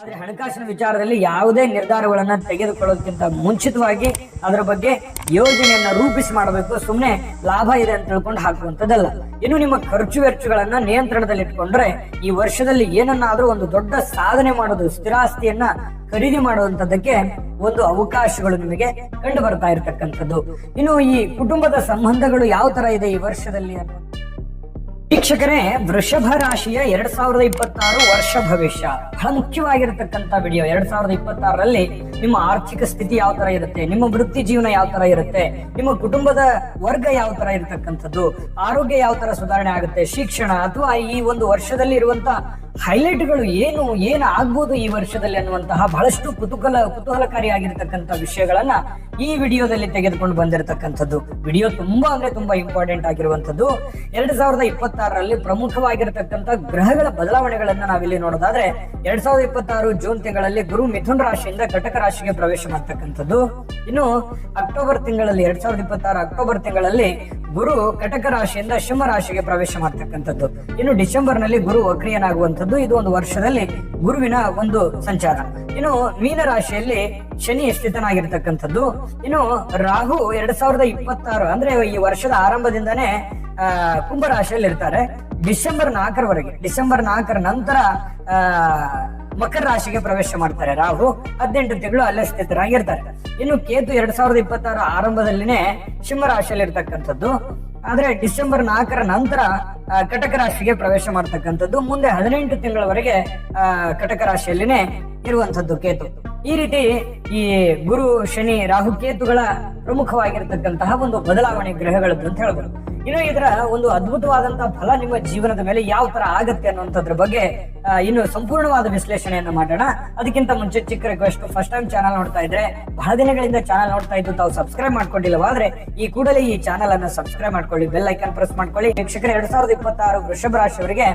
ಆದ್ರೆ ಹಣಕಾಸಿನ ವಿಚಾರದಲ್ಲಿ ಯಾವುದೇ ನಿರ್ಧಾರಗಳನ್ನ ತೆಗೆದುಕೊಳ್ಳೋದಕ್ಕಿಂತ ಮುಂಚಿತವಾಗಿ ಅದರ ಬಗ್ಗೆ ಯೋಜನೆಯನ್ನ ರೂಪಿಸಿ ಮಾಡಬೇಕು. ಸುಮ್ಮನೆ ಲಾಭ ಇದೆ ಅಂತ ತಿಳ್ಕೊಂಡು ಹಾಕುವಂಥದ್ದಲ್ಲ. ಇನ್ನು ನಿಮ್ಮ ಖರ್ಚು ವೆಚ್ಚಗಳನ್ನ ನಿಯಂತ್ರಣದಲ್ಲಿ ಇಟ್ಕೊಂಡ್ರೆ ಈ ವರ್ಷದಲ್ಲಿ ಏನನ್ನಾದ್ರೂ ಒಂದು ದೊಡ್ಡ ಸಾಧನೆ ಮಾಡೋದು, ಸ್ಥಿರಾಸ್ತಿಯನ್ನ ಖರೀದಿ ಮಾಡುವಂತದ್ದಕ್ಕೆ ಒಂದು ಅವಕಾಶಗಳು ನಿಮಗೆ ಕಂಡು ಬರ್ತಾ ಇರತಕ್ಕಂಥದ್ದು. ಇನ್ನು ಈ ಕುಟುಂಬದ ಸಂಬಂಧಗಳು ಯಾವ ತರ ಇದೆ ಈ ವರ್ಷದಲ್ಲಿ ವೀಕ್ಷಕರೇ, ವೃಷಭ ರಾಶಿಯ ಎರಡ್ ಸಾವಿರದ ಇಪ್ಪತ್ತಾರು ವರ್ಷ ಭವಿಷ್ಯ. ಬಹಳ ಮುಖ್ಯವಾಗಿರತಕ್ಕಂತ ವಿಡಿಯೋ ಎರಡ್ ಸಾವಿರದ ಇಪ್ಪತ್ತಾರರಲ್ಲಿ ನಿಮ್ಮ ಆರ್ಥಿಕ ಸ್ಥಿತಿ ಯಾವ ತರ ಇರುತ್ತೆ, ನಿಮ್ಮ ವೃತ್ತಿ ಜೀವನ ಯಾವ ತರ ಇರುತ್ತೆ, ನಿಮ್ಮ ಕುಟುಂಬದ ವರ್ಗ ಯಾವ ತರ ಇರತಕ್ಕಂಥದ್ದು, ಆರೋಗ್ಯ ಯಾವ ತರ ಸುಧಾರಣೆ ಆಗುತ್ತೆ, ಶಿಕ್ಷಣ ಅಥವಾ ಈ ಒಂದು ವರ್ಷದಲ್ಲಿ ಇರುವಂತ ಹೈಲೈಟ್ಗಳು ಏನು ಏನು ಆಗ್ಬೋದು ಈ ವರ್ಷದಲ್ಲಿ ಅನ್ನುವಂತಹ ಬಹಳಷ್ಟು ಕುತೂಹಲ, ಕುತೂಹಲಕಾರಿಯಾಗಿರ್ತಕ್ಕಂಥ ವಿಷಯಗಳನ್ನ ಈ ವಿಡಿಯೋದಲ್ಲಿ ತೆಗೆದುಕೊಂಡು ಬಂದಿರತಕ್ಕಂಥದ್ದು. ವಿಡಿಯೋ ತುಂಬಾ ಅಂದ್ರೆ ತುಂಬಾ ಇಂಪಾರ್ಟೆಂಟ್ ಆಗಿರುವಂತದ್ದು ಎರಡ್ ಸಾವಿರದ ಇಪ್ಪತ್ತಾರರಲ್ಲಿ ಪ್ರಮುಖವಾಗಿರತಕ್ಕಂಥ ಗ್ರಹಗಳ ಬದಲಾವಣೆಗಳನ್ನ ನಾವಿಲ್ಲಿ ನೋಡೋದಾದ್ರೆ, ಎರಡ್ ಸಾವಿರದ ಇಪ್ಪತ್ತಾರು ಜೂನ್ ತಿಂಗಳಲ್ಲಿ ಗುರು ಮಿಥುನ್ ರಾಶಿಯಿಂದ ಘಟಕ ರಾಶಿಗೆ ಪ್ರವೇಶ ಮಾಡ್ತಕ್ಕಂಥದ್ದು. ಇನ್ನು ಅಕ್ಟೋಬರ್ ತಿಂಗಳಲ್ಲಿ, ಎರಡ್ ಸಾವಿರದ ಇಪ್ಪತ್ತಾರು ಅಕ್ಟೋಬರ್ ತಿಂಗಳಲ್ಲಿ ಗುರು ಕಟಕ ರಾಶಿಯಿಂದ ಸಿಂಹ ರಾಶಿಗೆ ಪ್ರವೇಶ ಮಾಡ್ತಕ್ಕಂಥದ್ದು. ಇನ್ನು ಡಿಸೆಂಬರ್ನಲ್ಲಿ ಗುರು ವಕ್ರಿಯನಾಗುವಂಥದ್ದು. ಇದು ಒಂದು ವರ್ಷದಲ್ಲಿ ಗುರುವಿನ ಒಂದು ಸಂಚಾರ. ಇನ್ನು ಮೀನ ರಾಶಿಯಲ್ಲಿ ಶನಿ ಸ್ಥಿತನಾಗಿರ್ತಕ್ಕಂಥದ್ದು ಇನ್ನು ರಾಹು ಎರಡ್ ಸಾವಿರದ ಇಪ್ಪತ್ತಾರು ಅಂದ್ರೆ ಈ ವರ್ಷದ ಆರಂಭದಿಂದನೇ, ಆ, ಕುಂಭ ರಾಶಿಯಲ್ಲಿ ಇರ್ತಾರೆ ಡಿಸೆಂಬರ್ ನಾಲ್ಕರವರೆಗೆ, ಡಿಸೆಂಬರ್ ನಾಲ್ಕರ ನಂತರ ಮಕರ ರಾಶಿಗೆ ಪ್ರವೇಶ ಮಾಡ್ತಾರೆ ರಾಹು. ಹದಿನೆಂಟು ತಿಂಗಳು ಅಲ್ಲೇ ಸ್ಥಿತರಾಗಿರ್ತಾರೆ. ಇನ್ನು ಕೇತು ಎರಡ್ ಸಾವಿರದ ಇಪ್ಪತ್ತಾರ ಆರಂಭದಲ್ಲಿನೇ ಸಿಂಹ ರಾಶಿಯಲ್ಲಿ ಇರ್ತಕ್ಕಂಥದ್ದು ಆದ್ರೆ ಡಿಸೆಂಬರ್ ನಾಲ್ಕರ ನಂತರ ಕಟಕ ರಾಶಿಗೆ ಪ್ರವೇಶ ಮಾಡ್ತಕ್ಕಂಥದ್ದು ಮುಂದೆ ಹದಿನೆಂಟು ತಿಂಗಳವರೆಗೆ ಕಟಕ ರಾಶಿಯಲ್ಲಿನೇ ಇರುವಂತದ್ದು ಕೇತು. ಈ ರೀತಿ ಈ ಗುರು, ಶನಿ, ರಾಹು, ಕೇತುಗಳ ಪ್ರಮುಖವಾಗಿರ್ತಕ್ಕಂತಹ ಒಂದು ಬದಲಾವಣೆ ಗ್ರಹಗಳದ್ದು ಅಂತ ಹೇಳ್ಬೋದು. ಇನ್ನು ಇದರ ಒಂದು ಅದ್ಭುತವಾದಂತಹ ಫಲ ನಿಮ್ಮ ಜೀವನದ ಮೇಲೆ ಯಾವ ತರ ಆಗತ್ತೆ ಅನ್ನುವಂಥದ್ರ ಬಗ್ಗೆ ಇನ್ನು ಸಂಪೂರ್ಣವಾದ ವಿಶ್ಲೇಷಣೆಯನ್ನು ಮಾಡೋಣ. ಅದಕ್ಕಿಂತ ಮುಂಚೆ ಚಿಕ್ಕ ರಿಕ್ವೆಸ್ಟ್ ಫಸ್ಟ್ ಟೈಮ್ ಚಾನಲ್ ನೋಡ್ತಾ ಇದ್ರೆ, ಬಹಳ ದಿನಗಳಿಂದ ಚಾನಲ್ ನೋಡ್ತಾ ಇದ್ದು ತಾವು ಸಬ್ಸ್ಕ್ರೈಬ್ ಮಾಡ್ಕೊಂಡಿಲ್ಲವಾದ್ರೆ, ಈ ಕೂಡಲೇ ಈ ಚಾನಲ್ ಅನ್ನು ಸಬ್ಸ್ಕ್ರೈಬ್ ಮಾಡ್ಕೊಳ್ಳಿ ಬೆಲ್ ಐಕನ್ ಪ್ರೆಸ್ ಮಾಡ್ಕೊಳ್ಳಿ. ವೀಕ್ಷಕರ, ಎರಡ್ ಸಾವಿರದ ಇಪ್ಪತ್ತಾರು ವೃಷಭ ರಾಶಿಯವರಿಗೆ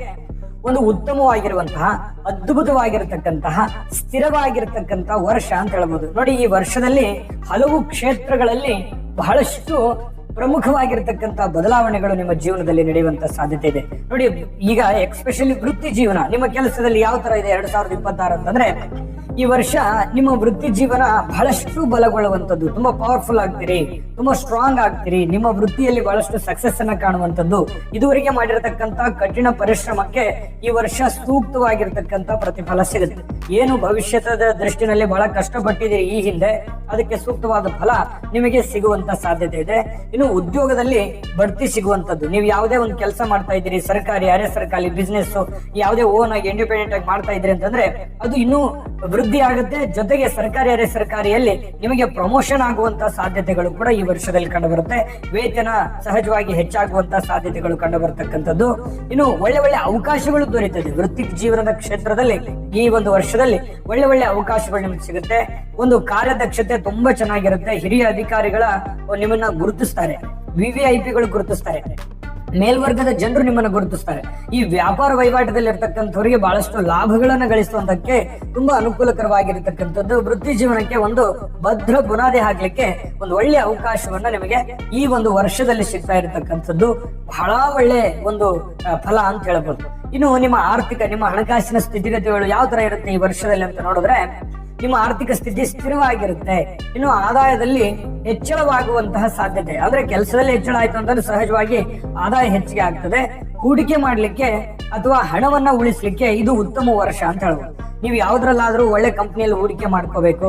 ಒಂದು ಉತ್ತಮವಾಗಿರುವಂತಹ, ಅದ್ಭುತವಾಗಿರತಕ್ಕಂತಹ ಸ್ಥಿರವಾಗಿರತಕ್ಕಂತಹ ವರ್ಷ ಅಂತ ಹೇಳ್ಬೋದು. ನೋಡಿ, ಈ ವರ್ಷದಲ್ಲಿ ಹಲವು ಕ್ಷೇತ್ರಗಳಲ್ಲಿ ಬಹಳಷ್ಟು ಪ್ರಮುಖವಾಗಿರ್ತಕ್ಕಂಥ ಬದಲಾವಣೆಗಳು ನಿಮ್ಮ ಜೀವನದಲ್ಲಿ ನಡೆಯುವಂತ ಸಾಧ್ಯತೆ ಇದೆ. ನೋಡಿ, ಈಗ ಎಕ್ಸ್ಪೆಷಲಿ ವೃತ್ತಿ ಜೀವನ, ನಿಮ್ಮ ಕೆಲಸದಲ್ಲಿ ಯಾವ ತರ ಇದೆ ಎರಡ್ ಸಾವಿರದ ಇಪ್ಪತ್ತಾರು ಅಂತಂದ್ರೆ ಈ ವರ್ಷ ನಿಮ್ಮ ವೃತ್ತಿ ಜೀವನ ಬಹಳಷ್ಟು ಬಲಗೊಳ್ಳುವಂತದ್ದು ತುಂಬಾ ಪವರ್ಫುಲ್ ಆಗ್ತೀರಿ, ತುಂಬಾ ಸ್ಟ್ರಾಂಗ್ ಆಗ್ತೀರಿ. ನಿಮ್ಮ ವೃತ್ತಿಯಲ್ಲಿ ಬಹಳಷ್ಟು ಸಕ್ಸಸ್ ಅನ್ನ ಕಾಣುವಂತದ್ದು ಇದುವರೆಗೆ ಮಾಡಿರತಕ್ಕಂತ ಕಠಿಣ ಪರಿಶ್ರಮಕ್ಕೆ ಈ ವರ್ಷ ಸೂಕ್ತವಾಗಿರ್ತಕ್ಕಂತ ಪ್ರತಿಫಲ ಸಿಗುತ್ತೆ. ಏನು ಭವಿಷ್ಯದ ದೃಷ್ಟಿನಲ್ಲಿ ಬಹಳ ಕಷ್ಟಪಟ್ಟಿದ್ದೀರಿ ಈ ಹಿಂದೆ, ಅದಕ್ಕೆ ಸೂಕ್ತವಾದ ಫಲ ನಿಮಗೆ ಸಿಗುವಂತ ಸಾಧ್ಯತೆ ಇದೆ. ಇನ್ನು ಉದ್ಯೋಗದಲ್ಲಿ ಬಡ್ತಿ ಸಿಗುವಂತದ್ದು ನೀವು ಯಾವುದೇ ಒಂದು ಕೆಲಸ ಮಾಡ್ತಾ ಇದ್ದೀರಿ, ಸರ್ಕಾರಿ, ಅರೆ ಸರ್ಕಾರಿ ಬಿಸ್ನೆಸ್ ಯಾವುದೇ ಓನ್ ಆಗಿ ಇಂಡಿಪೆಂಡೆಂಟ್ ಆಗಿ ಮಾಡ್ತಾ ಇದ್ರಿ ಅಂತಂದ್ರೆ ಅದು ಇನ್ನೂ ವೃದ್ಧಿ ಆಗುತ್ತೆ. ಜೊತೆಗೆ ಸರ್ಕಾರಿ ಅರೆ ಸರ್ಕಾರಿಯಲ್ಲಿ ನಿಮಗೆ ಪ್ರಮೋಷನ್ ಆಗುವಂತ ಸಾಧ್ಯತೆಗಳು ಕೂಡ ಈ ವರ್ಷದಲ್ಲಿ ಕಂಡು ಬರುತ್ತೆ ವೇತನ ಸಹಜವಾಗಿ ಹೆಚ್ಚಾಗುವಂತ ಸಾಧ್ಯತೆಗಳು ಕಂಡು ಬರ್ತಕ್ಕಂಥದ್ದು ಇನ್ನು ಒಳ್ಳೆ ಒಳ್ಳೆ ಅವಕಾಶಗಳು ದೊರೆಯುತ್ತದೆ. ವೃತ್ತಿ ಜೀವನದ ಕ್ಷೇತ್ರದಲ್ಲಿ ಈ ಒಂದು ವರ್ಷದಲ್ಲಿ ಒಳ್ಳೆ ಒಳ್ಳೆ ಅವಕಾಶಗಳು ನಿಮಗೆ ಸಿಗುತ್ತೆ. ಒಂದು ಕಾರ್ಯದಕ್ಷತೆ ತುಂಬಾ ಚೆನ್ನಾಗಿರುತ್ತೆ. ಹಿರಿಯ ಅಧಿಕಾರಿಗಳ ನಿಮ್ಮನ್ನ ಗುರುತಿಸ್ತಾರೆ. ವಿ ವಿ ಐ ಪಿಗಳು ಗುರುತಿಸ್ತಾರೆ. ಮೇಲ್ವರ್ಗದ ಜನರು ನಿಮ್ಮನ್ನು ಗುರುತಿಸ್ತಾರೆ. ಈ ವ್ಯಾಪಾರ ವಹಿವಾಟದಲ್ಲಿ ಇರ್ತಕ್ಕಂಥವರಿಗೆ ಬಹಳಷ್ಟು ಲಾಭಗಳನ್ನು ಗಳಿಸುವಂತಕ್ಕೆ ತುಂಬಾ ಅನುಕೂಲಕರವಾಗಿರತಕ್ಕಂಥದ್ದು ವೃತ್ತಿ ಜೀವನಕ್ಕೆ ಒಂದು ಭದ್ರ ಬುನಾದಿ ಹಾಕ್ಲಿಕ್ಕೆ ಒಂದು ಒಳ್ಳೆ ಅವಕಾಶವನ್ನ ನಿಮಗೆ ಈ ಒಂದು ವರ್ಷದಲ್ಲಿ ಸಿಗ್ತಾ ಇರತಕ್ಕಂಥದ್ದು ಬಹಳ ಒಳ್ಳೆ ಒಂದು ಫಲ ಅಂತ ಹೇಳ್ಬೋದು. ಇನ್ನು ನಿಮ್ಮ ಆರ್ಥಿಕ, ನಿಮ್ಮ ಹಣಕಾಸಿನ ಸ್ಥಿತಿಗತಿಗಳು ಯಾವ ತರ ಇರುತ್ತೆ ಈ ವರ್ಷದಲ್ಲಿ ಅಂತ ನೋಡಿದ್ರೆ ನಿಮ್ಮ ಆರ್ಥಿಕ ಸ್ಥಿತಿ ಸ್ಥಿರವಾಗಿರುತ್ತೆ. ಇನ್ನು ಆದಾಯದಲ್ಲಿ ಹೆಚ್ಚಳವಾಗುವಂತಹ ಸಾಧ್ಯತೆ. ಅಂದ್ರೆ ಕೆಲಸದಲ್ಲಿ ಹೆಚ್ಚಳ ಆಯ್ತು ಅಂತಂದ್ರೆ ಸಹಜವಾಗಿ ಆದಾಯ ಹೆಚ್ಚಿಗೆ ಆಗ್ತದೆ. ಹೂಡಿಕೆ ಮಾಡ್ಲಿಕ್ಕೆ ಅಥವಾ ಹಣವನ್ನ ಉಳಿಸ್ಲಿಕ್ಕೆ ಇದು ಉತ್ತಮ ವರ್ಷ ಅಂತ ಹೇಳ್ಬೋದು. ನೀವು ಯಾವ್ದ್ರಲ್ಲಾದ್ರೂ ಒಳ್ಳೆ ಕಂಪ್ನಿಯಲ್ಲಿ ಹೂಡಿಕೆ ಮಾಡ್ಕೋಬೇಕು.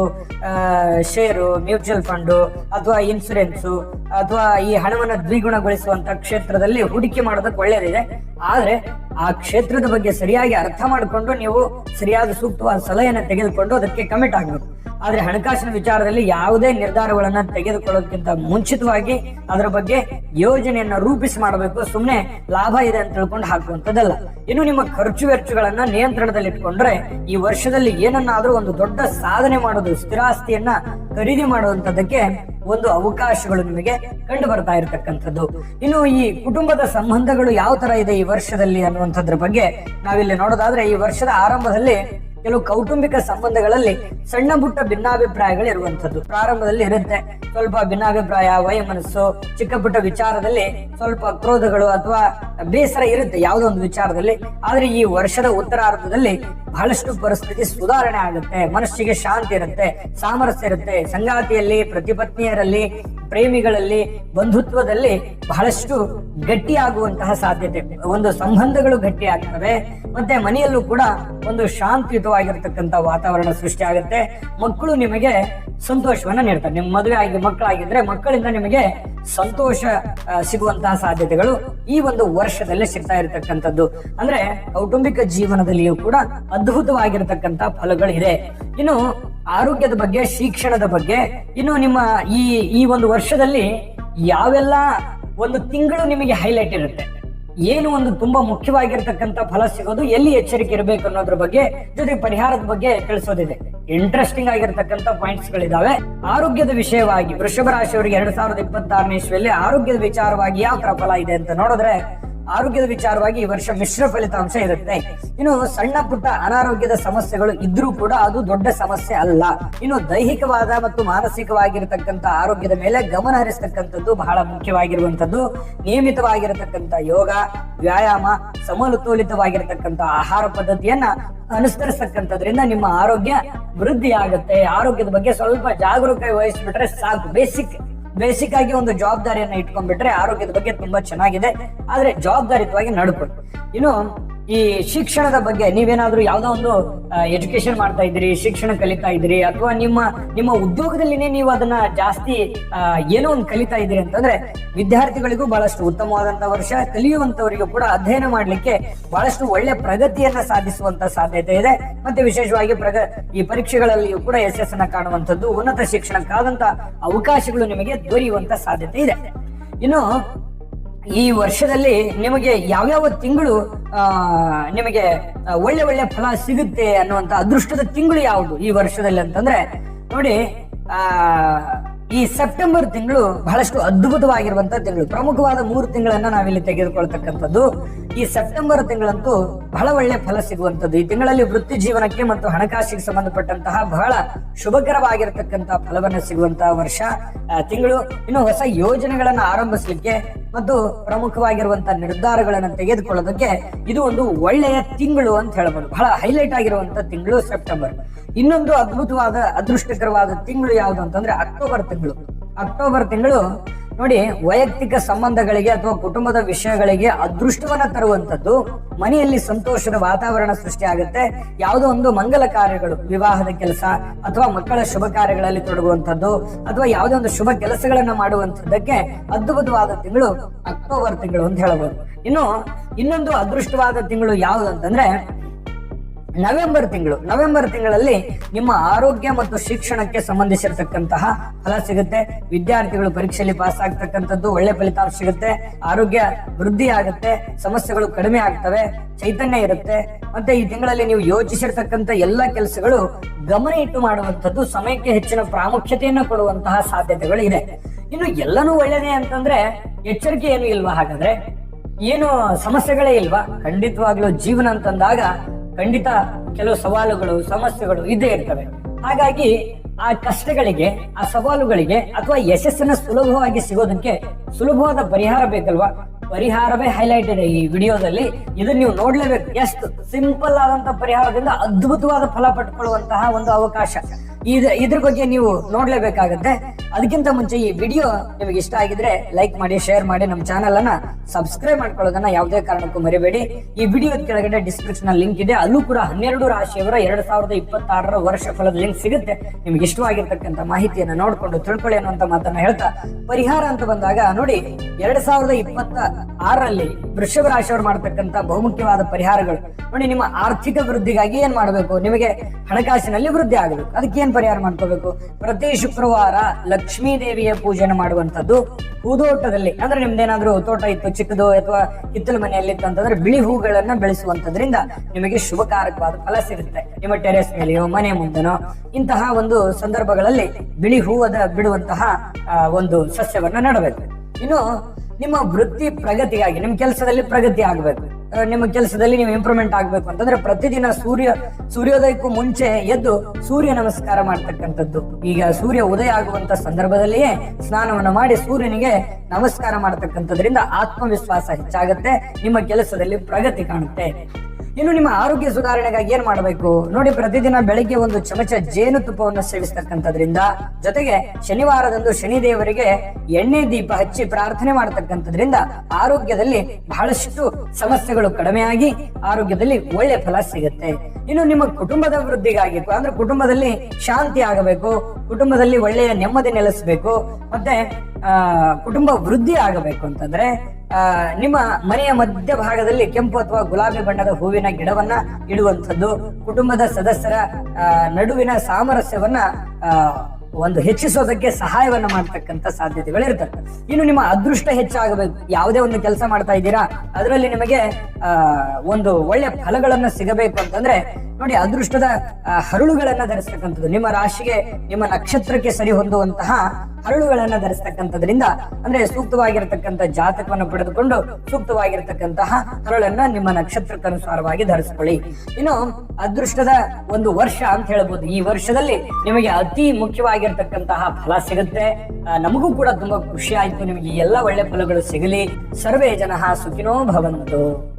ಶೇರು, ಮ್ಯೂಚುವಲ್ ಫಂಡು, ಅಥವಾ ಇನ್ಸೂರೆನ್ಸು, ಅಥವಾ ಈ ಹಣವನ್ನ ದ್ವಿಗುಣಗೊಳಿಸುವಂತ ಕ್ಷೇತ್ರದಲ್ಲಿ ಹೂಡಿಕೆ ಮಾಡೋದಕ್ಕೆ ಒಳ್ಳೇದಿದೆ. ಆದ್ರೆ ಆ ಕ್ಷೇತ್ರದ ಬಗ್ಗೆ ಸರಿಯಾಗಿ ಅರ್ಥ ಮಾಡಿಕೊಂಡು ನೀವು ಸರಿಯಾದ ಸೂಕ್ತವಾದ ಸಲಹೆಯನ್ನು ತೆಗೆದುಕೊಂಡು ಅದಕ್ಕೆ ಕಮಿಟ್ ಆಗಬೇಕು. ಆದ್ರೆ ಹಣಕಾಸಿನ ವಿಚಾರದಲ್ಲಿ ಯಾವುದೇ ನಿರ್ಧಾರಗಳನ್ನ ತೆಗೆದುಕೊಳ್ಳೋದಕ್ಕಿಂತ ಮುಂಚಿತವಾಗಿ ಅದರ ಬಗ್ಗೆ ಯೋಜನೆಯನ್ನ ರೂಪಿಸಿ ಮಾಡಬೇಕು. ಸುಮ್ಮನೆ ಲಾಭ ಇದೆ ಅಂತ ತಿಳ್ಕೊಂಡು ಹಾಕುವಂಥದ್ದಲ್ಲ. ಇನ್ನು ನಿಮ್ಮ ಖರ್ಚು ವೆಚ್ಚಗಳನ್ನ ನಿಯಂತ್ರಣದಲ್ಲಿ ಇಟ್ಕೊಂಡ್ರೆ ಈ ವರ್ಷದಲ್ಲಿ ಏನನ್ನಾದ್ರೂ ಒಂದು ದೊಡ್ಡ ಸಾಧನೆ ಮಾಡೋದು, ಸ್ಥಿರಾಸ್ತಿಯನ್ನ ಖರೀದಿ ಮಾಡುವಂತದಕ್ಕೆ ಒಂದು ಅವಕಾಶಗಳು ನಿಮಗೆ ಕಂಡು ಬರ್ತಾ ಇರತಕ್ಕಂಥದ್ದು. ಇನ್ನು ಈ ಕುಟುಂಬದ ಸಂಬಂಧಗಳು ಯಾವ ತರ ಇದೆ ಈ ವರ್ಷದಲ್ಲಿ ಅನ್ನುವಂಥದ್ರ ಬಗ್ಗೆ ನಾವಿಲ್ಲಿ ನೋಡೋದಾದ್ರೆ ಈ ವರ್ಷದ ಆರಂಭದಲ್ಲಿ ಕೆಲವು ಕೌಟುಂಬಿಕ ಸಂಬಂಧಗಳಲ್ಲಿ ಸಣ್ಣ ಪುಟ್ಟ ಭಿನ್ನಾಭಿಪ್ರಾಯಗಳು ಇರುವಂತದ್ದು ಪ್ರಾರಂಭದಲ್ಲಿ ಇರುತ್ತೆ. ಸ್ವಲ್ಪ ಭಿನ್ನಾಭಿಪ್ರಾಯ, ವಯಮನಸ್ಸು, ಚಿಕ್ಕ ಪುಟ್ಟ ವಿಚಾರದಲ್ಲಿ ಸ್ವಲ್ಪ ಕ್ರೋಧಗಳು ಅಥವಾ ಬೇಸರ ಇರುತ್ತೆ ಯಾವುದೋ ಒಂದು ವಿಚಾರದಲ್ಲಿ. ಆದ್ರೆ ಈ ವರ್ಷದ ಉತ್ತರಾರ್ಧದಲ್ಲಿ ಬಹಳಷ್ಟು ಪರಿಸ್ಥಿತಿ ಸುಧಾರಣೆ ಆಗುತ್ತೆ. ಮನಸ್ಸಿಗೆ ಶಾಂತಿ ಇರುತ್ತೆ, ಸಾಮರಸ್ಯ ಇರುತ್ತೆ. ಸಂಗಾತಿಯಲ್ಲಿ, ಪ್ರತಿಪತ್ನಿಯರಲ್ಲಿ, ಪ್ರೇಮಿಗಳಲ್ಲಿ, ಬಂಧುತ್ವದಲ್ಲಿ ಬಹಳಷ್ಟು ಗಟ್ಟಿಯಾಗುವಂತಹ ಸಾಧ್ಯತೆ. ಒಂದು ಸಂಬಂಧಗಳು ಗಟ್ಟಿ ಆಗ್ತವೆ ಮತ್ತೆ ಮನೆಯಲ್ಲೂ ಕೂಡ ಒಂದು ಶಾಂತಿಯುತವಾಗಿರ್ತಕ್ಕಂಥ ವಾತಾವರಣ ಸೃಷ್ಟಿ ಆಗುತ್ತೆ. ಮಕ್ಕಳು ನಿಮಗೆ ಸಂತೋಷವನ್ನ ನೀಡ್ತಾರೆ. ನಿಮ್ಮ ಮದುವೆ ಆಗಿ ಮಕ್ಕಳಾಗಿದ್ರೆ ಮಕ್ಕಳಿಂದ ನಿಮಗೆ ಸಂತೋಷ ಸಿಗುವಂತಹ ಸಾಧ್ಯತೆಗಳು ಈ ಒಂದು ವರ್ಷದಲ್ಲೇ ಸಿಗ್ತಾ ಇರತಕ್ಕಂಥದ್ದು. ಅಂದ್ರೆ ಕೌಟುಂಬಿಕ ಜೀವನದಲ್ಲಿಯೂ ಕೂಡ ಅದ್ಭುತವಾಗಿರತಕ್ಕಂತ ಫಲಗಳಿದೆ. ಇನ್ನು ಆರೋಗ್ಯದ ಬಗ್ಗೆ, ಶಿಕ್ಷಣದ ಬಗ್ಗೆ, ಇನ್ನು ನಿಮ್ಮ ಈ ಈ ಒಂದು ವರ್ಷದಲ್ಲಿ ಯಾವೆಲ್ಲ ಒಂದು ತಿಂಗಳು ನಿಮಗೆ ಹೈಲೈಟ್ ಇರುತ್ತೆ. ಏನು ಒಂದು ತುಂಬಾ ಮುಖ್ಯವಾಗಿರ್ತಕ್ಕಂಥ ಫಲ ಸಿಗೋದು ಎಲ್ಲಿ ಎಚ್ಚರಿಕೆ ಇರಬೇಕು ಅನ್ನೋದ್ರ ಬಗ್ಗೆ, ಜೊತೆಗೆ ಪರಿಹಾರದ ಬಗ್ಗೆ ತಿಳಿಸೋದಿದೆ. ಇಂಟ್ರೆಸ್ಟಿಂಗ್ ಆಗಿರ್ತಕ್ಕಂಥ ಪಾಯಿಂಟ್ಸ್ ಗಳಿದಾವೆ. ಆರೋಗ್ಯದ ವಿಷಯವಾಗಿ ವೃಷಭ ರಾಶಿಯವರಿಗೆ ಎರಡ್ ಸಾವಿರದ ಇಪ್ಪತ್ತಾರನೇ ಇಸ್ವಿಯಲ್ಲಿ ಆರೋಗ್ಯದ ವಿಚಾರವಾಗಿ ಯಾವ ತರ ಫಲ ಇದೆ ಅಂತ ನೋಡಿದ್ರೆ ಆರೋಗ್ಯದ ವಿಚಾರವಾಗಿ ಈ ವರ್ಷ ಮಿಶ್ರ ಫಲಿತಾಂಶ ಇರುತ್ತೆ. ಇನ್ನು ಸಣ್ಣ ಪುಟ್ಟ ಅನಾರೋಗ್ಯದ ಸಮಸ್ಯೆಗಳು ಇದ್ರೂ ಕೂಡ ಅದು ದೊಡ್ಡ ಸಮಸ್ಯೆ ಅಲ್ಲ. ಇನ್ನು ದೈಹಿಕವಾದ ಮತ್ತು ಮಾನಸಿಕವಾಗಿರತಕ್ಕಂತ ಆರೋಗ್ಯದ ಮೇಲೆ ಗಮನ ಹರಿಸತಕ್ಕಂಥದ್ದು ಬಹಳ ಮುಖ್ಯವಾಗಿರುವಂತದ್ದು ನಿಯಮಿತವಾಗಿರತಕ್ಕಂತ ಯೋಗ, ವ್ಯಾಯಾಮ ಸಮತೋಲಿತವಾಗಿರತಕ್ಕಂತ ಆಹಾರ ಪದ್ಧತಿಯನ್ನ ಅನುಸರಿಸತಕ್ಕಂಥದ್ರಿಂದ ನಿಮ್ಮ ಆರೋಗ್ಯ ವೃದ್ಧಿ ಆಗುತ್ತೆ ಆರೋಗ್ಯದ ಬಗ್ಗೆ ಸ್ವಲ್ಪ ಜಾಗರೂಕ ವಹಿಸ್ಬಿಟ್ರೆ ಸಾಕು. ಬೇಸಿಕ್ ಬೇಸಿಕ್ ಆಗಿ ಒಂದು ಜವಾಬ್ದಾರಿಯನ್ನ ಇಟ್ಕೊಂಡ್ಬಿಟ್ರೆ ಆರೋಗ್ಯದ ಬಗ್ಗೆ ತುಂಬಾ ಚೆನ್ನಾಗಿದೆ. ಆದ್ರೆ ಜವಾಬ್ದಾರಿತವಾಗಿ ನಡ್ಕೊಳ್ಳಿ. ಇನ್ನು ಈ ಶಿಕ್ಷಣದ ಬಗ್ಗೆ ನೀವೇನಾದ್ರೂ ಯಾವ್ದೋ ಒಂದು ಎಜುಕೇಶನ್ ಮಾಡ್ತಾ ಇದ್ದೀರಿ, ಶಿಕ್ಷಣ ಕಲಿತಾ ಇದ್ರಿ ಅಥವಾ ನಿಮ್ಮ ನಿಮ್ಮ ಉದ್ಯೋಗದಲ್ಲಿನೇ ನೀವು ಅದನ್ನ ಜಾಸ್ತಿ ಏನೋ ಒಂದು ಕಲಿತಾ ಇದ್ರಿ ಅಂತಂದ್ರೆ ವಿದ್ಯಾರ್ಥಿಗಳಿಗೂ ಬಹಳಷ್ಟು ಉತ್ತಮವಾದಂತಹ ವರ್ಷ, ಕಲಿಯುವಂತವರಿಗೂ ಕೂಡ ಅಧ್ಯಯನ ಮಾಡ್ಲಿಕ್ಕೆ ಬಹಳಷ್ಟು ಒಳ್ಳೆ ಪ್ರಗತಿಯನ್ನ ಸಾಧಿಸುವಂತ ಸಾಧ್ಯತೆ ಇದೆ. ಮತ್ತೆ ವಿಶೇಷವಾಗಿ ಪ್ರಗ, ಈ ಪರೀಕ್ಷೆಗಳಲ್ಲಿಯೂ ಕೂಡ ಯಶಸ್ಸನ್ನ ಕಾಣುವಂತದ್ದು ಉನ್ನತ ಶಿಕ್ಷಣಕ್ಕಾದಂತ ಅವಕಾಶಗಳು ನಿಮಗೆ ದೊರೆಯುವಂತ ಸಾಧ್ಯತೆ ಇದೆ. ಇನ್ನು ಈ ವರ್ಷದಲ್ಲಿ ನಿಮಗೆ ಯಾವ್ಯಾವ ತಿಂಗಳು ನಿಮಗೆ ಒಳ್ಳೆ ಒಳ್ಳೆ ಫಲ ಸಿಗುತ್ತೆ ಅನ್ನುವಂತ ಅದೃಷ್ಟದ ತಿಂಗಳು ಯಾವುದು ಈ ವರ್ಷದಲ್ಲಿ ಅಂತಂದ್ರೆ, ನೋಡಿ, ಆ ಈ ಸೆಪ್ಟೆಂಬರ್ ತಿಂಗಳು ಬಹಳಷ್ಟು ಅದ್ಭುತವಾಗಿರುವಂತಹ ತಿಂಗಳು. ಪ್ರಮುಖವಾದ ಮೂರು ತಿಂಗಳನ್ನ ನಾವಿಲ್ಲಿ ತೆಗೆದುಕೊಳ್ತಕ್ಕಂಥದ್ದು. ಈ ಸೆಪ್ಟೆಂಬರ್ ತಿಂಗಳಂತೂ ಬಹಳ ಒಳ್ಳೆ ಫಲ ಸಿಗುವಂತದ್ದು ಈ ತಿಂಗಳಲ್ಲಿ ವೃತ್ತಿ ಜೀವನಕ್ಕೆ ಮತ್ತು ಹಣಕಾಸಿಗೆ ಸಂಬಂಧಪಟ್ಟಂತಹ ಬಹಳ ಶುಭಕರವಾಗಿರತಕ್ಕಂತಹ ಫಲವನ್ನು ಸಿಗುವಂತಹ ವರ್ಷ. ತಿಂಗಳು ಇನ್ನು ಹೊಸ ಯೋಜನೆಗಳನ್ನ ಆರಂಭಿಸಲಿಕ್ಕೆ ಮತ್ತು ಪ್ರಮುಖವಾಗಿರುವಂತಹ ನಿರ್ಧಾರಗಳನ್ನು ತೆಗೆದುಕೊಳ್ಳೋದಕ್ಕೆ ಇದು ಒಂದು ಒಳ್ಳೆಯ ತಿಂಗಳು ಅಂತ ಹೇಳಬಹುದು ಬಹಳ ಹೈಲೈಟ್ ಆಗಿರುವಂತಹ ತಿಂಗಳು ಸೆಪ್ಟೆಂಬರ್. ಇನ್ನೊಂದು ಅದ್ಭುತವಾದ, ಅದೃಷ್ಟಕರವಾದ ತಿಂಗಳು ಯಾವುದು ಅಂತಂದ್ರೆ ಅಕ್ಟೋಬರ್ ತಿಂಗಳು. ಅಕ್ಟೋಬರ್ ತಿಂಗಳು ನೋಡಿ ವೈಯಕ್ತಿಕ ಸಂಬಂಧಗಳಿಗೆ ಅಥವಾ ಕುಟುಂಬದ ವಿಷಯಗಳಿಗೆ ಅದೃಷ್ಟವನ್ನ ತರುವಂತದ್ದು ಮನೆಯಲ್ಲಿ ಸಂತೋಷದ ವಾತಾವರಣ ಸೃಷ್ಟಿ ಆಗುತ್ತೆ. ಯಾವುದೋ ಒಂದು ಮಂಗಲ ಕಾರ್ಯಗಳು, ವಿವಾಹದ ಕೆಲಸ ಅಥವಾ ಮಕ್ಕಳ ಶುಭ ಕಾರ್ಯಗಳಲ್ಲಿ ತೊಡಗುವಂತದ್ದು ಅಥವಾ ಯಾವುದೋ ಒಂದು ಶುಭ ಕೆಲಸಗಳನ್ನ ಮಾಡುವಂತದ್ದಕ್ಕೆ ಅದ್ಭುತವಾದ ತಿಂಗಳು ಅಕ್ಟೋಬರ್ ತಿಂಗಳು ಅಂತ ಹೇಳಬಹುದು ಇನ್ನು ಇನ್ನೊಂದು ಅದೃಷ್ಟವಾದ ತಿಂಗಳು ಯಾವುದು ಅಂತಂದ್ರೆ ನವೆಂಬರ್ ತಿಂಗಳು. ನವೆಂಬರ್ ತಿಂಗಳಲ್ಲಿ ನಿಮ್ಮ ಆರೋಗ್ಯ ಮತ್ತು ಶಿಕ್ಷಣಕ್ಕೆ ಸಂಬಂಧಿಸಿರತಕ್ಕಂತಹ ಫಲ ಸಿಗುತ್ತೆ. ವಿದ್ಯಾರ್ಥಿಗಳು ಪರೀಕ್ಷೆಯಲ್ಲಿ ಪಾಸ್ ಆಗ್ತಕ್ಕಂಥದ್ದು ಒಳ್ಳೆ ಫಲಿತಾಂಶ ಸಿಗುತ್ತೆ. ಆರೋಗ್ಯ ವೃದ್ಧಿ ಆಗುತ್ತೆ. ಸಮಸ್ಯೆಗಳು ಕಡಿಮೆ ಆಗ್ತವೆ. ಚೈತನ್ಯ ಇರುತ್ತೆ. ಮತ್ತೆ ಈ ತಿಂಗಳಲ್ಲಿ ನೀವು ಯೋಚಿಸಿರ್ತಕ್ಕಂಥ ಎಲ್ಲ ಕೆಲಸಗಳು ಗಮನ ಇಟ್ಟು ಮಾಡುವಂಥದ್ದು ಸಮಯಕ್ಕೆ ಹೆಚ್ಚಿನ ಪ್ರಾಮುಖ್ಯತೆಯನ್ನು ಕೊಡುವಂತಹ ಸಾಧ್ಯತೆಗಳು ಇದೆ. ಇನ್ನು ಎಲ್ಲನೂ ಒಳ್ಳೆಯದೇ ಅಂತಂದ್ರೆ ಎಚ್ಚರಿಕೆ ಏನು ಇಲ್ವಾ? ಹಾಗಾದ್ರೆ ಏನು ಸಮಸ್ಯೆಗಳೇ ಇಲ್ವಾ? ಖಂಡಿತವಾಗ್ಲೂ ಜೀವನ ಅಂತಂದಾಗ ಖಂಡಿತ ಕೆಲವು ಸವಾಲುಗಳು, ಸಮಸ್ಯೆಗಳು ಇದ್ದೇ ಇರ್ತವೆ. ಹಾಗಾಗಿ ಆ ಕಷ್ಟಗಳಿಗೆ, ಆ ಸವಾಲುಗಳಿಗೆ ಅಥವಾ ಯಶಸ್ಸನ್ನ ಸುಲಭವಾಗಿ ಸಿಗೋದಕ್ಕೆ ಸುಲಭವಾದ ಪರಿಹಾರ ಬೇಕಲ್ವಾ? ಪರಿಹಾರವೇ ಹೈಲೈಟ್ ಇದೆ ಈ ವಿಡಿಯೋದಲ್ಲಿ. ಇದನ್ನ ನೀವು ನೋಡ್ಲೇಬೇಕು. ಎಷ್ಟು ಸಿಂಪಲ್ ಆದಂತ ಪರಿಹಾರದಿಂದ ಅದ್ಭುತವಾದ ಫಲ ಪಡ್ಕೊಳ್ಳುವಂತಹ ಒಂದು ಅವಕಾಶ. ಇದ್ರ ಬಗ್ಗೆ ನೀವು ನೋಡ್ಲೇಬೇಕಾಗತ್ತೆ. ಅದಕ್ಕಿಂತ ಮುಂಚೆ ಈ ವಿಡಿಯೋ ನಿಮಗೆ ಇಷ್ಟ ಆಗಿದ್ರೆ ಲೈಕ್ ಮಾಡಿ, ಶೇರ್ ಮಾಡಿ, ನಮ್ಮ ಚಾನಲ್ ಅನ್ನ ಸಬ್ಸ್ಕ್ರೈಬ್ ಮಾಡ್ಕೊಳ್ಳೋದನ್ನ ಯಾವುದೇ ಕಾರಣಕ್ಕೂ ಮರಿಬೇಡಿ. ಈ ವಿಡಿಯೋ ಕೆಳಗಡೆ ಡಿಸ್ಕ್ರಿಪ್ಷನ್ ಲಿಂಕ್ ಇದೆ. ಅಲ್ಲೂ ಕೂಡ ಹನ್ನೆರಡು ರಾಶಿಯವರ ಎರಡ್ ಸಾವಿರದ ಇಪ್ಪತ್ತಾರರ ವರ್ಷ ಫಲದ ಲಿಂಕ್ ಸಿಗುತ್ತೆ. ನಿಮ್ಗೆ ಇಷ್ಟವಾಗಿರ್ತಕ್ಕಂಥ ಮಾಹಿತಿಯನ್ನ ನೋಡ್ಕೊಂಡು ತಿಳ್ಕೊಳ್ಳಿ ಅನ್ನುವಂತ ಮಾತನ್ನ ಹೇಳ್ತಾ, ಪರಿಹಾರ ಅಂತ ಬಂದಾಗ ನೋಡಿ, ಎರಡ್ ಸಾವಿರದ ಇಪ್ಪತ್ತ ಆರರಲ್ಲಿ ವೃಷಭ ರಾಶಿಯವರು ಮಾಡತಕ್ಕಂತ ಬಹುಮುಖ್ಯವಾದ ಪರಿಹಾರಗಳು. ನೋಡಿ, ನಿಮ್ಮ ಆರ್ಥಿಕ ವೃದ್ಧಿಗಾಗಿ ಏನ್ ಮಾಡಬೇಕು? ನಿಮಗೆ ಹಣಕಾಸಿನಲ್ಲಿ ವೃದ್ಧಿ ಆಗಬೇಕು. ಅದಕ್ಕೆ ಏನ್ ಪರಿಹಾರ ಮಾಡ್ಕೋಬೇಕು. ಪ್ರತಿ ಶುಕ್ರವಾರ ಲಕ್ಷ್ಮೀ ದೇವಿಯ ಪೂಜೆನ ಮಾಡುವಂತದ್ದು ಹೂದೋಟದಲ್ಲಿ. ಅಂದ್ರೆ ನಿಮ್ದೇನಾದ್ರೂ ತೋಟ ಇತ್ತು, ಚಿಕ್ಕದು ಅಥವಾ ಹಿತ್ತಲ ಮನೆಯಲ್ಲಿ ಇತ್ತು ಅಂತಂದ್ರೆ ಬಿಳಿ ಹೂಗಳನ್ನ ಬೆಳೆಸುವಂತದ್ರಿಂದ ನಿಮಗೆ ಶುಭಕಾರಕವಾದ ಫಲ ಸಿಗುತ್ತೆ. ನಿಮ್ಮ ಟೆರೆಸ್ ಮೇಲೆಯೋ, ಮನೆ ಮುಂದೆನೋ, ಇಂತಹ ಒಂದು ಸಂದರ್ಭಗಳಲ್ಲಿ ಬಿಳಿ ಹೂವದ ಬಿಡುವಂತಹ ಒಂದು ಸಸ್ಯವನ್ನ ನೆಡಬೇಕು. ಇನ್ನು ನಿಮ್ಮ ವೃತ್ತಿ ಪ್ರಗತಿಗಾಗಿ, ನಿಮ್ಮ ಕೆಲಸದಲ್ಲಿ ಪ್ರಗತಿ ಆಗಬೇಕು. ನಿಮ್ಮ ಕೆಲಸದಲ್ಲಿ ನೀವು ಇಂಪ್ರೂವ್ಮೆಂಟ್ ಆಗ್ಬೇಕು ಅಂತಂದ್ರೆ ಪ್ರತಿದಿನ ಸೂರ್ಯ, ಸೂರ್ಯೋದಯಕ್ಕೂ ಮುಂಚೆ ಎದ್ದು ಸೂರ್ಯ ನಮಸ್ಕಾರ ಮಾಡ್ತಕ್ಕಂಥದ್ದು. ಈಗ ಸೂರ್ಯ ಉದಯ ಆಗುವಂತ ಸಂದರ್ಭದಲ್ಲಿಯೇ ಸ್ನಾನವನ್ನು ಮಾಡಿ ಸೂರ್ಯನಿಗೆ ನಮಸ್ಕಾರ ಮಾಡ್ತಕ್ಕಂಥದ್ರಿಂದ ಆತ್ಮವಿಶ್ವಾಸ ಹೆಚ್ಚಾಗುತ್ತೆ, ನಿಮ್ಮ ಕೆಲಸದಲ್ಲಿ ಪ್ರಗತಿ ಕಾಣುತ್ತೆ. ಇನ್ನು ನಿಮ್ಮ ಆರೋಗ್ಯ ಸುಧಾರಣೆಗಾಗಿ ಏನ್ ಮಾಡಬೇಕು? ನೋಡಿ, ಪ್ರತಿದಿನ ಬೆಳಿಗ್ಗೆ ಒಂದು ಚಮಚ ಜೇನುತುಪ್ಪವನ್ನು ಸೇವಿಸ್ತಕ್ಕಂಥದ್ರಿಂದ, ಜೊತೆಗೆ ಶನಿವಾರದಂದು ಶನಿ ದೇವರಿಗೆ ಎಣ್ಣೆ ದೀಪ ಹಚ್ಚಿ ಪ್ರಾರ್ಥನೆ ಮಾಡತಕ್ಕಂಥದ್ರಿಂದ ಆರೋಗ್ಯದಲ್ಲಿ ಬಹಳಷ್ಟು ಸಮಸ್ಯೆಗಳು ಕಡಿಮೆಯಾಗಿ ಆರೋಗ್ಯದಲ್ಲಿ ಒಳ್ಳೆ ಫಲ ಸಿಗುತ್ತೆ. ಇನ್ನು ನಿಮ್ಮ ಕುಟುಂಬದ ವೃದ್ಧಿಗಾಗಿ ಅಂದ್ರೆ ಕುಟುಂಬದಲ್ಲಿ ಶಾಂತಿ ಆಗಬೇಕು, ಕುಟುಂಬದಲ್ಲಿ ಒಳ್ಳೆಯ ನೆಮ್ಮದಿ ನೆಲೆಸಬೇಕು, ಮತ್ತೆ ಕುಟುಂಬ ವೃದ್ಧಿ ಆಗಬೇಕು ಅಂತಂದ್ರೆ ನಿಮ್ಮ ಮನೆಯ ಮಧ್ಯ ಭಾಗದಲ್ಲಿ ಕೆಂಪು ಅಥವಾ ಗುಲಾಬಿ ಬಣ್ಣದ ಹೂವಿನ ಗಿಡವನ್ನ ಇಡುವಂಥದ್ದು, ಕುಟುಂಬದ ಸದಸ್ಯರ ನಡುವಿನ ಸಾಮರಸ್ಯವನ್ನ ಒಂದು ಹೆಚ್ಚಿಸೋದಕ್ಕೆ ಸಹಾಯವನ್ನ ಮಾಡ್ತಕ್ಕಂಥ ಸಾಧ್ಯತೆಗಳು ಇರ್ತವೆ. ಇನ್ನು ನಿಮ್ಮ ಅದೃಷ್ಟ ಹೆಚ್ಚಾಗಬೇಕು. ಯಾವುದೇ ಒಂದು ಕೆಲಸ ಮಾಡ್ತಾ ಇದ್ದೀರಾ, ಅದರಲ್ಲಿ ನಿಮಗೆ ಒಂದು ಒಳ್ಳೆ ಫಲಗಳನ್ನ ಸಿಗಬೇಕು ಅಂತಂದ್ರೆ, ನೋಡಿ, ಅದೃಷ್ಟದ ಹರಳುಗಳನ್ನ ಧರಿಸ್ತಕ್ಕಂಥದ್ದು. ನಿಮ್ಮ ರಾಶಿಗೆ, ನಿಮ್ಮ ನಕ್ಷತ್ರಕ್ಕೆ ಸರಿ ಹೊಂದುವಂತಹ ಹರಳುಗಳನ್ನ ಧರಿಸ್ತಕ್ಕಂಥದ್ರಿಂದ, ಅಂದ್ರೆ ಸೂಕ್ತವಾಗಿರತಕ್ಕಂಥ ಜಾತಕವನ್ನು ಪಡೆದುಕೊಂಡು ಸೂಕ್ತವಾಗಿರತಕ್ಕಂತಹ ಹರಳನ್ನ ನಿಮ್ಮ ನಕ್ಷತ್ರಕ್ಕನುಸಾರವಾಗಿ ಧರಿಸ್ಕೊಳ್ಳಿ. ಇನ್ನು, ಅದೃಷ್ಟದ ಒಂದು ವರ್ಷ ಅಂತ ಹೇಳ್ಬೋದು. ಈ ವರ್ಷದಲ್ಲಿ ನಿಮಗೆ ಅತಿ ಮುಖ್ಯವಾಗಿರ್ತಕ್ಕಂತಹ ಫಲ ಸಿಗುತ್ತೆ. ನಮಗೂ ಕೂಡ ತುಂಬಾ ಖುಷಿ ಆಯ್ತು. ನಿಮಗೆ ಎಲ್ಲ ಒಳ್ಳೆ ಫಲಗಳು ಸಿಗಲಿ. ಸರ್ವೇ ಜನ ಸುಖಿನೋ ಭವಂತು.